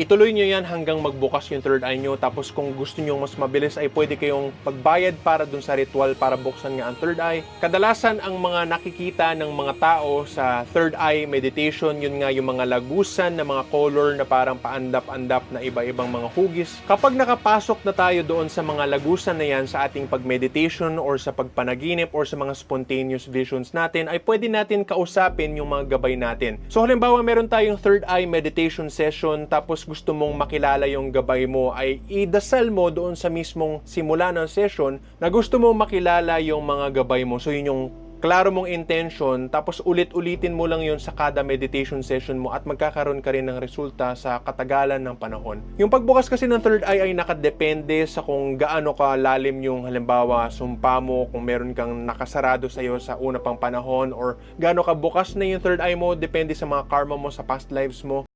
Ituloy nyo yan hanggang magbukas yung third eye nyo. Tapos kung gusto nyo mas mabilis ay pwede kayong pagbayad para dun sa ritual para buksan nga ang third eye. Kadalasan ang mga nakikita ng mga tao sa third eye meditation, yun nga yung mga lagusan na mga color na parang paandap-andap na iba-ibang mga hugis. Kapag nakapasok na tayo doon sa mga lagusan na yan sa ating pag-meditation or sa pagpanaginip or sa mga spontaneous visions natin, ay pwede natin kausapin yung mga gabay natin. So halimbawa meron tayong third eye meditation session tapos gusto mong makilala yung gabay mo ay idasal mo doon sa mismong simula ng session na gusto mong makilala yung mga gabay mo. So yun yung klaro mong intention, tapos ulit-ulitin mo lang yun sa kada meditation session mo at magkakaroon ka rin ng resulta sa katagalan ng panahon. Yung pagbukas kasi ng third eye ay nakadepende sa kung gaano ka lalim yung halimbawa sumpa mo, kung meron kang nakasarado sa iyo sa una pang panahon or gaano ka bukas na yung third eye mo, depende sa mga karma mo sa past lives mo.